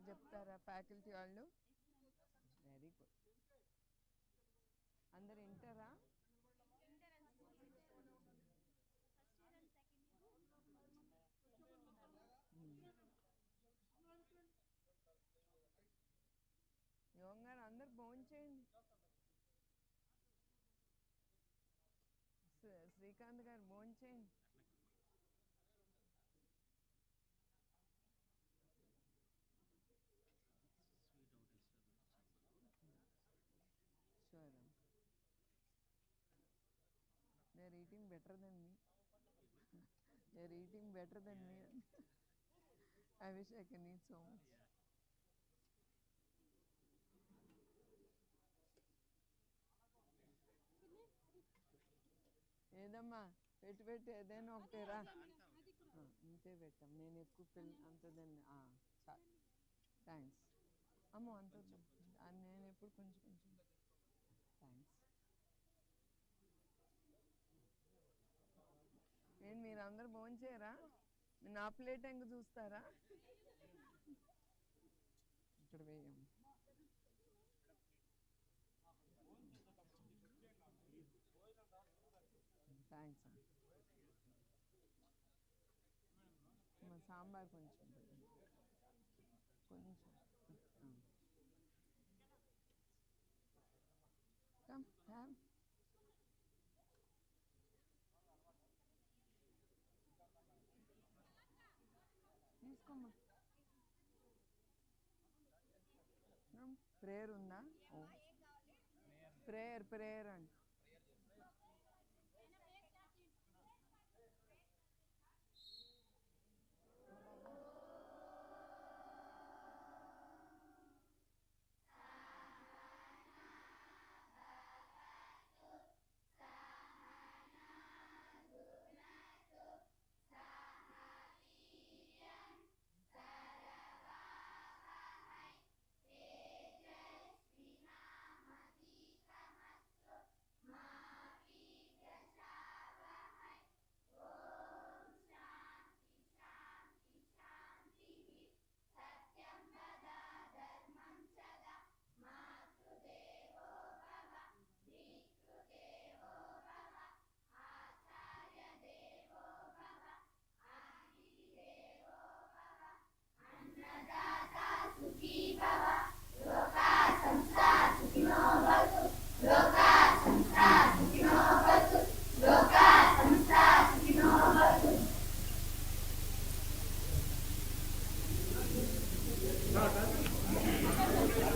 చెప్తారా ఫ్యాకల్టీ వాళ్ళు? Very good అందరు వింటారా? యోగం గారు అందరు భోంచేయండి శ్రీ- శ్రీకాంత్ గారు భోంచేయండి eating better than me. They're eating better than me. I wish I can eat so much. ఏదమ్మా పెట్టి పెట్టి ఏదైనా ఒకటేరా ఆ, ఇంతే పెట్టాం నేను ఎక్కువ పిల్ల అంతదండి థ్యాంక్స్ అమ్మో అంత నేను ఎప్పుడు కొంచెం కొంచెం థ్యాంక్స్ నేను మీరు అందరు భోంచేయరా? నా ప్లేట్ ఎంక చూస్తారా? ఇక్కడ వేయం. థ్యాంక్స్ మా సాంబార్ కొంచెం కొంచెం. ప్రేయర్ ఉందా ప్రేయర్ ప్రేయర్ అండి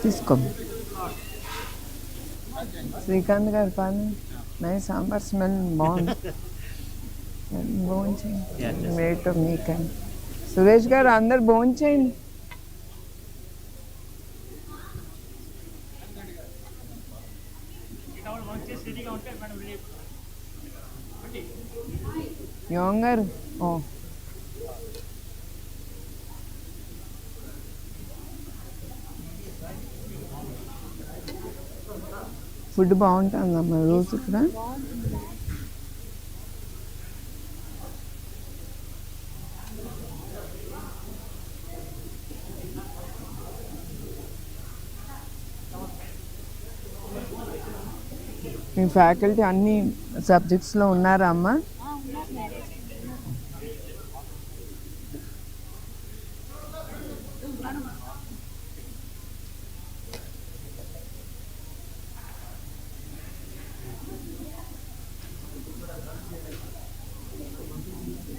తీసుకో శ్రీకాంత్ గారి పని నై సాంబార్ స్మెల్ బాగుంది భోంచేయండి వెయిట్ మీకండి సురేష్ గారు అందరు భోంచేయండి యోగం గారు ఓ ఫుడ్ బాగుంటుందమ్మా రోజు ఇక్కడ మీ ఫ్యాకల్టీ అన్ని సబ్జెక్ట్స్లో ఉన్నారా అమ్మా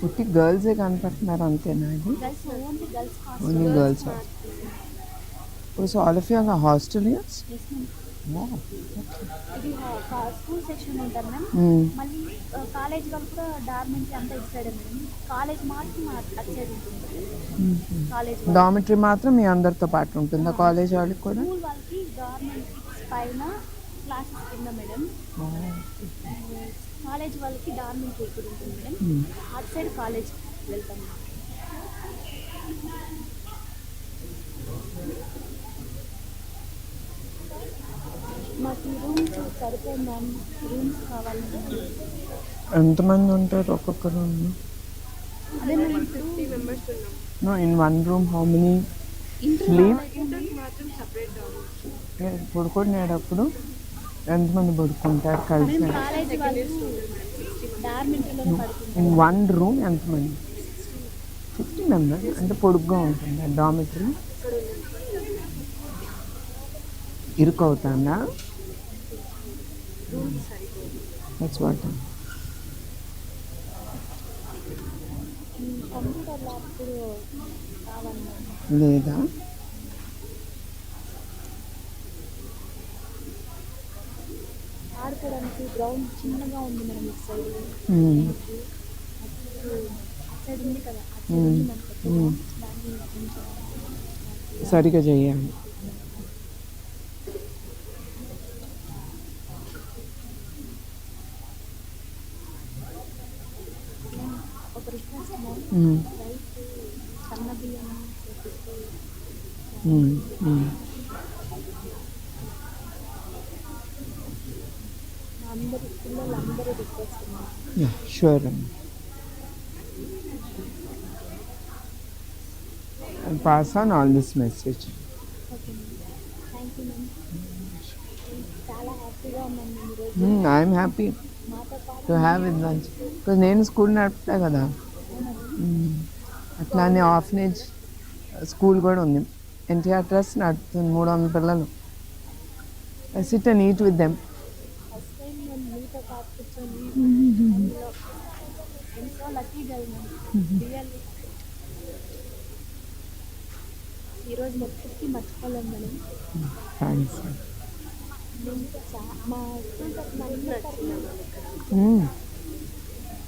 పుట్టి గర్ల్సే కనపడుతున్నారు అంతేనా ఇది girls only girls only girls so all of you hostelians ఇది స్కూల్ సెక్షన్ ఉంటారు మ్యామ్ మళ్ళీ కాలేజ్ వాళ్ళు కూడా డార్మెంట్ అంతా ఇటు సైడ్ మేడం కాలేజ్ మాత్రం మా అటు సైడ్ ఉంటుంది కాలేజ్ డామిటరీ మాత్రం మీ అందరితో పాటు ఉంటుందా. కాలేజ్ వాళ్ళకి కూడా? స్కూల్ వాళ్ళకి గవర్నమెంట్ పైన క్లాసెస్ కింద మేడం. కాలేజ్ వాళ్ళకి డార్మెంట్ ఇక్కడ ఉంటుంది మేడం. అటు సైడ్ కాలేజ్ వెళ్తాం. మాకు రూమ్స్ సరిపోయింది మ్యామ్. రూమ్స్ కావాలి ఎంతమంది ఉంటారు ఒక్కొక్క రూమ్ అదే మేము ఫిఫ్టీ మెంబర్స్ ఉన్నాం. No in one room how many sleep? పడుకునేటప్పుడు ఎంతమంది పడుకుంటారు కలిసి? వన్ రూమ్ ఎంతమంది? ఫిఫ్టీ మెంబర్స్ అంటే పొడుగ్గా ఉంటుంది. డామిటరీ ఇరుకు అవుతుందా దట్స్ వాట్ కంప్యూటర్ ల్యాబ్ కూడా కావాలన్నా లేదా? గ్రౌండ్ చిన్నగా ఉంది మేడం ఇటు సైడ్ మ్మ్. అటు సైడ్ ఉంది కదా? అటు సైడ్ ఉంది మనకు మ్మ్. దాన్ని కొంచెం సరిగా చేయాలి ఒక రిక్వెస్ట్ మ్యామ్ మ్మ్. రైస్ సన్న బియ్యం చేపిస్తే మ్మ్. మ్మ్. అందరి పిల్లలు అందరూ రిక్వెస్ట్ మ్యామ్ Yeah, sure. అమ్మ. I'll pass on all this message. Okay ma'am thank you ma'am చాలా హ్యాపీగా ఉన్నాను మేము ఈరోజు Mm, I'm happy మాతో పాటు to have it lunch. Because నేను స్కూల్ నడుపుతా కదా. అట్లానే ఆఫనేజ్ స్కూల్ కూడా ఉంది. ఎన్టీఆర్ ట్రస్ట్ నడుపుతుంది మూడు వందల పిల్లలు. I sit and eat with them first time నేను మీతో పాటు కూర్చొని అందులో ఎంతో లక్కీ గల్ మ్యామ్ రియల్లీ ఈరోజు మొత్తం మర్చిపోలేము మేడం థ్యాంక్స్ నేను చా- మా స్కూల్ తరఫున అందరి తరఫున Mm.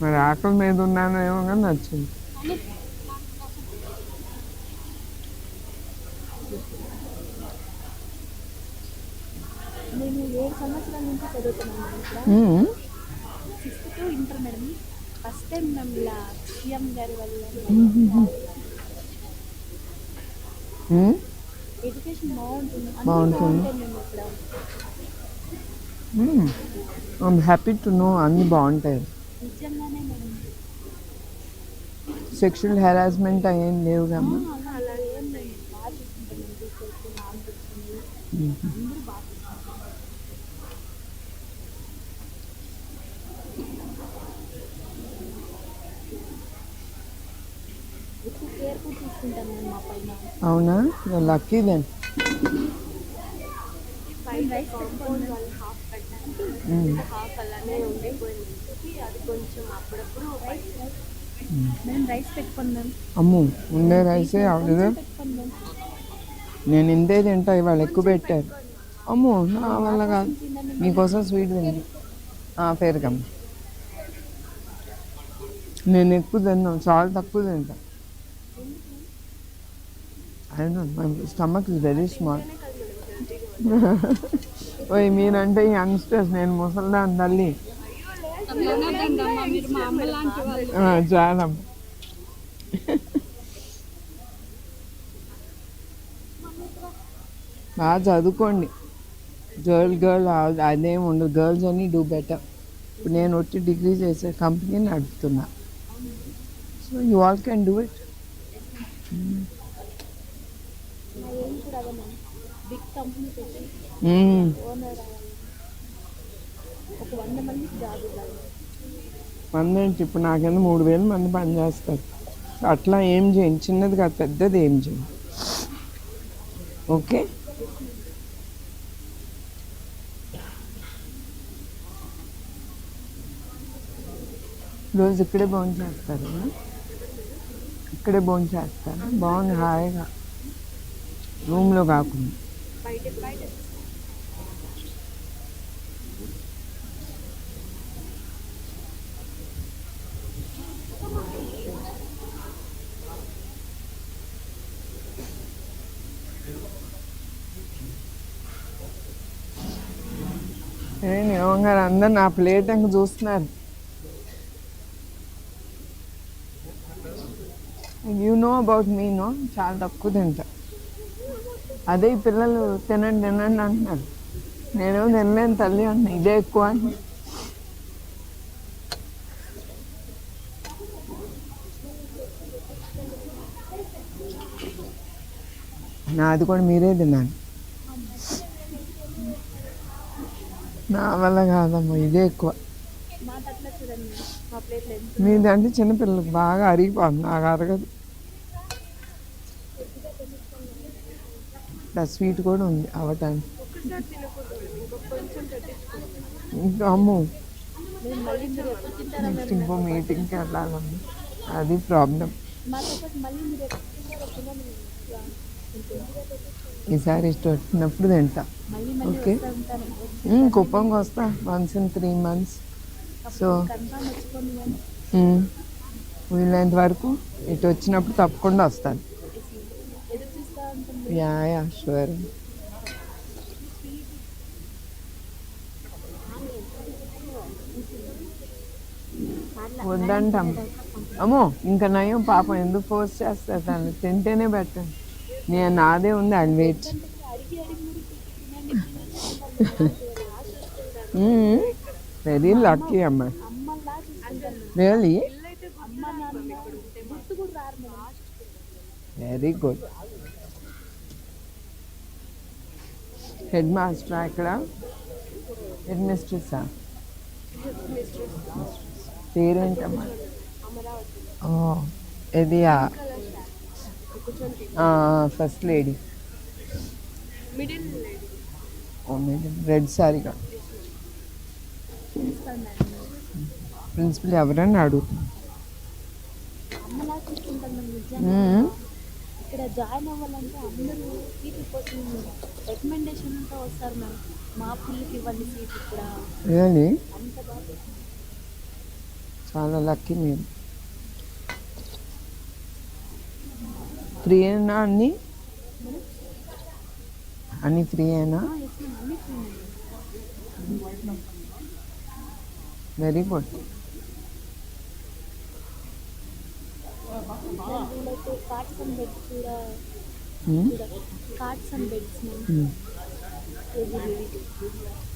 మరి ఆకలి మీద ఉన్నానో ఏమో కానీ నచ్చింది నేను ఏడు సంవత్సరాల నుంచి చదువుతున్నాను ఇక్కడ. Sixth to inter madam first time మేము ఇలా సీఎం గారి వల్ల. ఎడ్యుకేషన్ బాగుంటుంది బాగుంటుంది. బాగుంటాయి మేము ఇక్కడ ఐమ్ హ్యాపీ టు నో అన్నీ బాగుంటాయి నిజంగానే మేడం సెక్షువల్ హెరాస్మెంట్ ఏం లేవు ఆ, కమ్మా అలా ఏం లేదు బాగా చూసుకుంటాం మేము టీచర్స్ నాన్ టీచర్స్ అందరూ బాగా చూసుకుంటాం ఎక్కువ కేర్ఫుల్ తీసుకుంటాం మేము మా పైన అవునా లక్కీ దెన్ బయట కాంపౌండ్ వాళ్ళు హాఫ్ అలానే ఉండిపోయింది. అది కొంచెం అప్పుడప్పుడు రైస్ పెట్టుకున్నాం అమ్ము ఉండే రైసే నేను ఇంతే తింటా ఇవాళ ఎక్కువ పెట్టారు. అమ్ము నా వల్ల కాదు. మీకోసం స్వీట్ తింది పేరుకమ్మ. నేను ఎక్కువ తిన్నాను చాలా తక్కువ తింటా. My stomach is very small ఓయ్ మీరంటే యంగ్స్టర్స్ నేను ముసల్దాన్ తల్లి. చాలా బాగా చదువుకోండి. గర్ల్ గర్ల్ అదేం ఉండదు. గర్ల్స్ అని డూ బెటర్. ఇప్పుడు నేను వచ్చి డిగ్రీ చేసే company నడుపుతున్నా. So you all can do it. Big company మంది ఏంటి? ఇప్పుడు నాకేమో మూడు వేలు మంది పనిచేస్తారు అట్లా ఏం చేయండి. చిన్నది కాదు పెద్దది ఏం చేయండి. ఓకే? రోజు ఇక్కడే భోజనం చేస్తారు ఇక్కడే భోజనం చేస్తారు. బాగుంది హాయిగా. రూమ్లో కాకుండా. ఏమంగారు నా ప్లేట్ ఇంకా చూస్తున్నారు. You know about me no చాలా తక్కువ తింటా. అదే ఈ పిల్లలు తినండి తినండి అంటున్నారు. నేను తినలేను తల్లి అంటున్నా ఇదే ఎక్కువ అని నాది కూడా మీరే తిన్నాను నా వల్ల కాదమ్మా ఇదే ఎక్కువ. మా మీది అంటే చిన్నపిల్లలకు బాగా అరిగిపోతుంది నాకు అరగదు. ఇలా స్వీట్ కూడా ఉంది అవటానికి ఇంకా అమ్మో. నెక్స్ట్ ఇంకో మీటింగ్కి వెళ్ళాలండి అది ప్రాబ్లం. ఈసారి ఇష్టం వచ్చినప్పుడు తింటా. ఓకే. కుప్పంకి వస్తా once in three months so వీలైనంత వరకు ఇటు వచ్చినప్పుడు తప్పకుండా వస్తాను. యా యా షూర్ వద్దంటాం. అమ్మో ఇంకా నయం పాపం. ఎందుకు ఫోర్స్ చేస్తారు దాన్ని తింటేనే బెటర్. నేను నాదే ఉంది అది వెయిట్ వెరీ లక్కీ అమ్మ అమ్మలా చూసుకుంటాను రియలీ అమ్మ నాన్న గుర్తు కూడా రారు madam very good head master అక్కడ హెడ్ మిస్ట్రెస్సా పేరేంటమ్మా ఓ ఇది ఫస్ట్ లేడీ మిడిల్ లేడీ ఓ మేడం రెడ్ సారీగా ప్రిన్సిపల్ ఎవరని అడుగుతుంది. ఇక్కడ జాయిన్ అవ్వాలంటే అందరూ సీట్ల కోసం రికమెండేషన్తో వస్తారు మేడం మా ఇవ్వండి సీట్ ఇక్కడ. చాలా లక్కీ మేము ఫ్రీయేనా అన్ని అన్ని ఫ్రీయేనా వెరీ గుడ్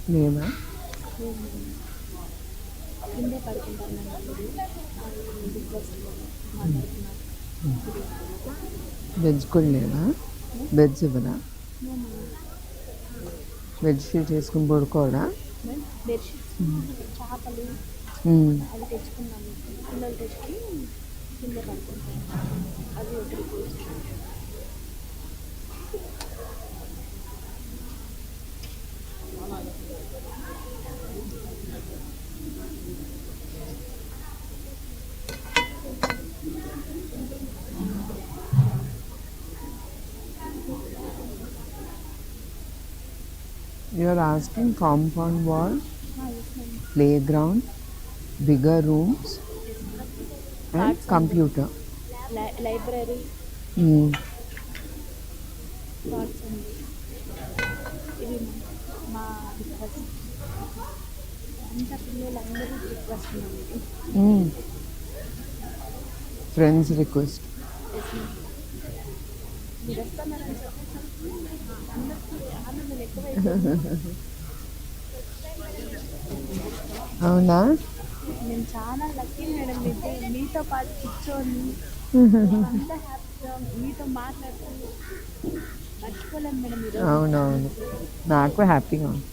లేదా కిందే వెజ్ కూడా లేదా వెజ్ ఇవ్వరా వెజ్ షీట్ వేసుకుని పడుకోవడా చేపలు. అవి తెచ్చుకున్నాము పిల్లలు తెచ్చుకుని కింద పడుకుంటాం అది ఒక You are asking compound wall, yes madam playground, bigger rooms, and computer. Library Mm. Cards అండి ఇవి మా రిక్వెస్ట్ అంత పిల్లలందరూ రిక్వెస్ట్ ఉంది Mm. Friends request. Yes madam మీరు వస్తున్నారని అవునా? నేను చాలా లక్కీ మేడం మీతో మీతో పాటు కూర్చొని అంత హ్యాపీగా మీతో మాట్లాడుతూ మర్చిపోలేను మేడం అవునవును. నాకు హ్యాపీగా ఉంది.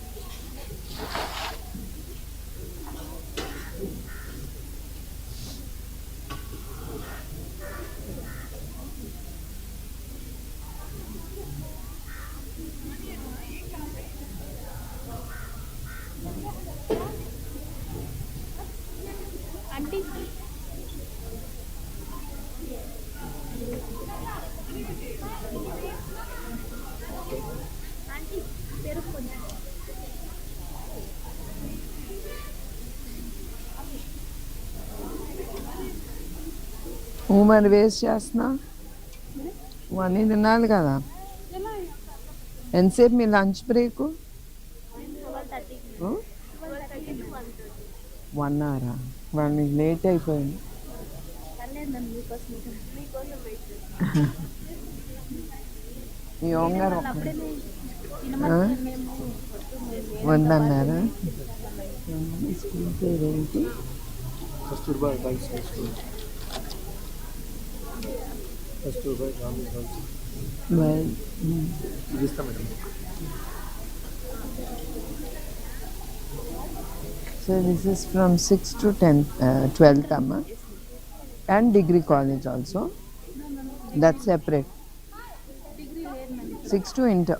నువ్వు మరి వేస్ట్ చేస్తున్నా. నువ్వు తినాలి కదా. ఎంతసేపు మీ లంచ్ బ్రేక్? వన్ వన్ అవరా? వన్ లేట్ అయిపోయింది. మీ ఓంగారు వాళ్ళు ఒక అప్పుడే school Girls high school Kasturba Gandhi girls Well, mm. ఇది ఇస్తాం madam So this is from 6th to 10th, uh, 12th, Amma. And degree college also. That's separate. Degree లేదు మేడం 6 to inter.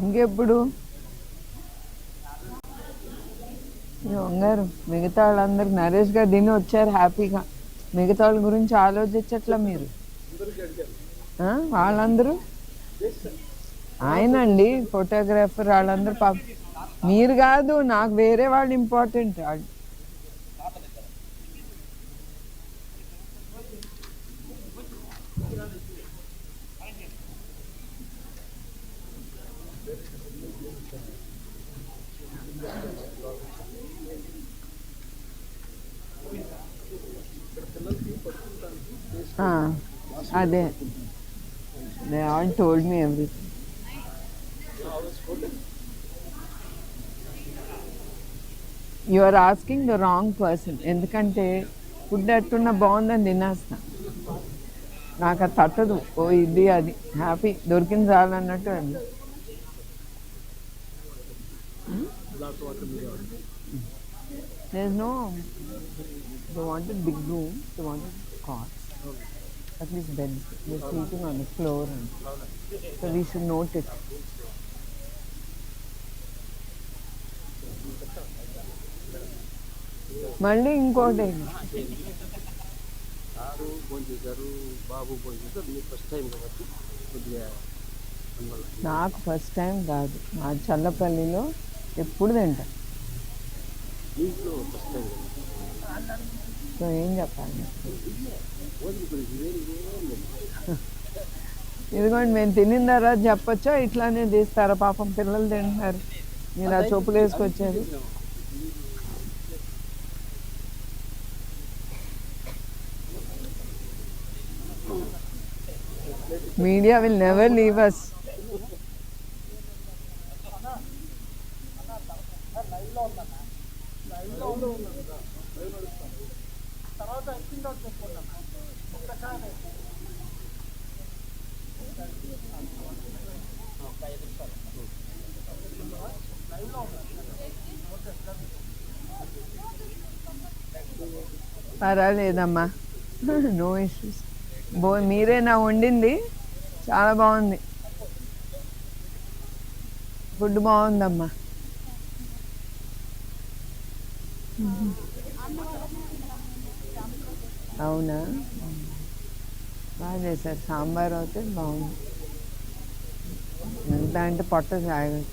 ఇంకెప్పుడు? వంగారు మిగతా వాళ్ళందరూ నరేష్ గారు దీన్ని వచ్చారు హ్యాపీగా. మిగతా వాళ్ళ గురించి ఆలోచించట్లా మీరు? ఆ? వాళ్ళందరూ? ఆయనండి ఫోటోగ్రాఫర్ వాళ్ళందరూ పాప. మీరు కాదు నాకు వేరే వాళ్ళు ఇంపార్టెంట్. వాళ్ళు ఆ, అదే. They all told me everything you are asking the wrong person ఎందుకంటే ఫుడ్ ఎట్టున్నా బాగుందని తినేస్తా. నాకు అది తట్టదు. ఓ ఇది అది. హ్యాపీ దొరికింది చాలు అన్నట్టు అది. There's no. They wanted big room. At least beds. They're sleeping on the floor, and so we should note it. మళ్ళీ ఇంకోటి సారు ఫోన్ చేశారు బాబు ఫోన్ చేశారు మీరు ఫస్ట్ టైం కాబట్టి కొద్దిగా నాకు ఫస్ట్ టైం కాదు మా చల్లపల్లిలో ఎప్పుడు తింటా ఫస్ట్ టైం ఏం చెప్పాలి? ఇదిగోండి మేము తినిన తర్వాత చెప్పొచ్చా? ఇట్లానే తీస్తారా? పాపం పిల్లలు తింటున్నారు. మీరు ఆ చొప్పులు వేసుకొచ్చారు media will never leave us పర్వాలేదమ్మా. నో ఇష్యూస్ బో మీరేనా వండింది? చాలా బాగుంది. ఫుడ్ బాగుందమ్మా అవునా బాగా సాంబార్ అయితే బాగుంది. ఎంత అంటే పొట్ట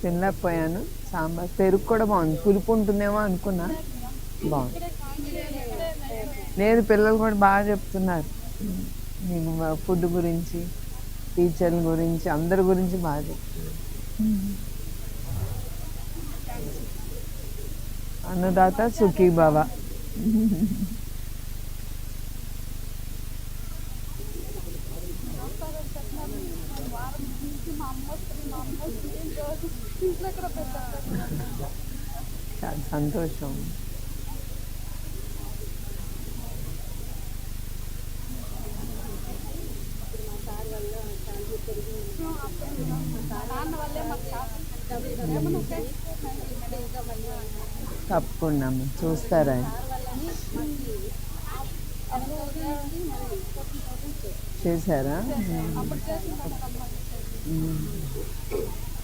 తినలేకపోయాను సాంబార్ పెరుగు కూడా బాగుంది. పులుపు ఉంటుందేమో అనుకున్నా. బాగుంది. లేదు పిల్లలు కూడా బాగా చెప్తున్నారు. మీకు ఫుడ్ గురించి టీచర్ల గురించి అందరి గురించి బాగా చెప్తున్నారు. అన్నదాత సుఖీ బాబా చాలా సంతోషం. తప్పకుండా చూస్తారా? చేశారా?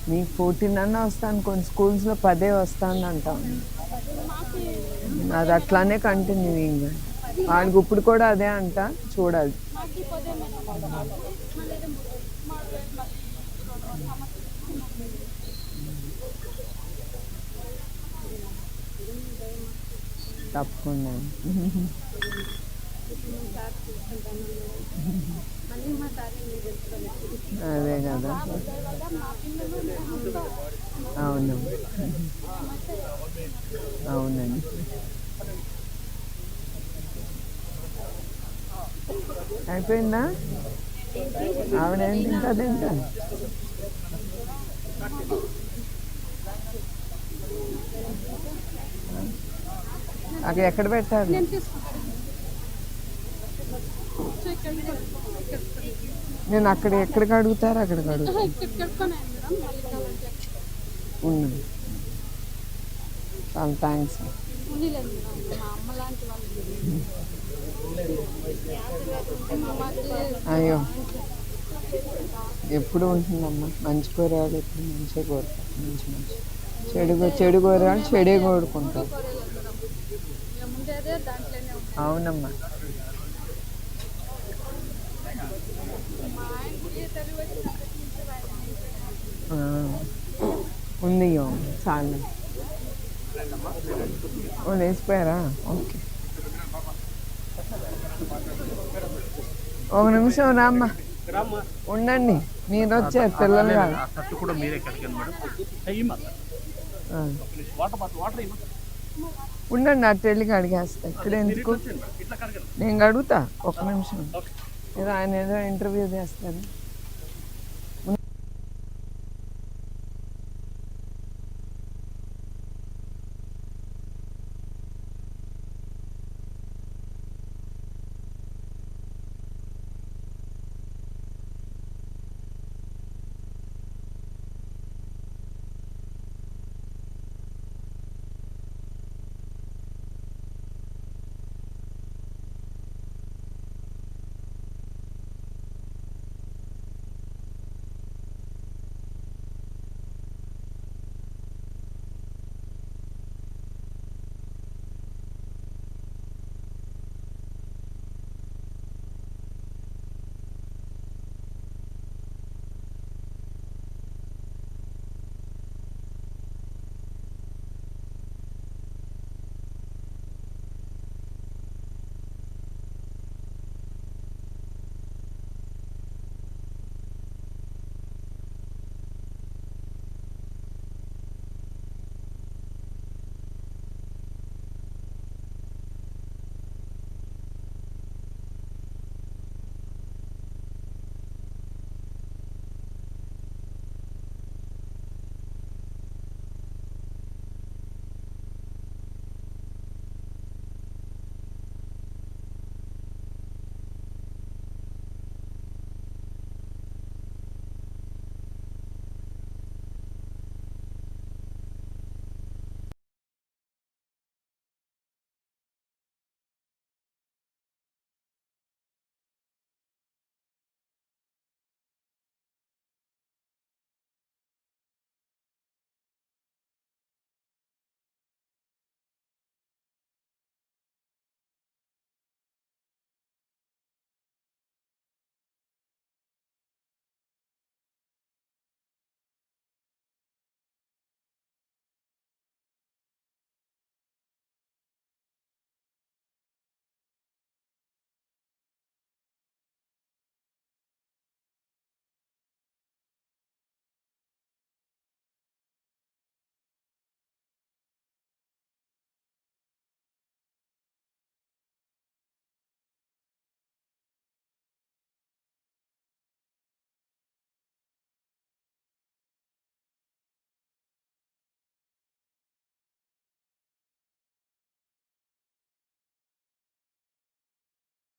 నీకు ఫోర్టీన్ అన్న వస్తాను కొన్ని స్కూల్స్లో పదే వస్తానంటాం అది అట్లానే కంటిన్యూ ఇంకా వాడికి ఇప్పుడు కూడా అదే అంట చూడాలి. తప్పకుండా. అదే కదా. అవును. అవునండి. అయిపోయిందా? ఆవిడేం తింటుంది ఇంకా అక్కడ ఎక్కడ పెట్టాలి నేను అక్కడ ఎక్కడికి అడుగుతారు? అక్కడికి అడుగుతాను. ఉంది చాలా థ్యాంక్స్ అయ్యో. ఎప్పుడు ఉంటుందమ్మా? మంచి కోరేవాళ్ళు ఎప్పుడు మంచిగా కోరుతారు మంచి మంచి. చెడు చెడు కోరేవాళ్ళు చెడే కోరుకుంటారు. అవునమ్మా. ఇగో, చాలు. ఓ లేచిపోయారా? ఓకే. ఒక నిమిషం రామ్మా. ఉండండి. మీరు వచ్చారు పిల్లలు కాదు. ఉండండి అటు వెళ్ళి కడిగేస్తా. ఇక్కడ ఎందుకు? నేను కడుగుతా. ఒక నిమిషం. ఏదో ఆయన ఏదో ఇంటర్వ్యూ చేస్తారు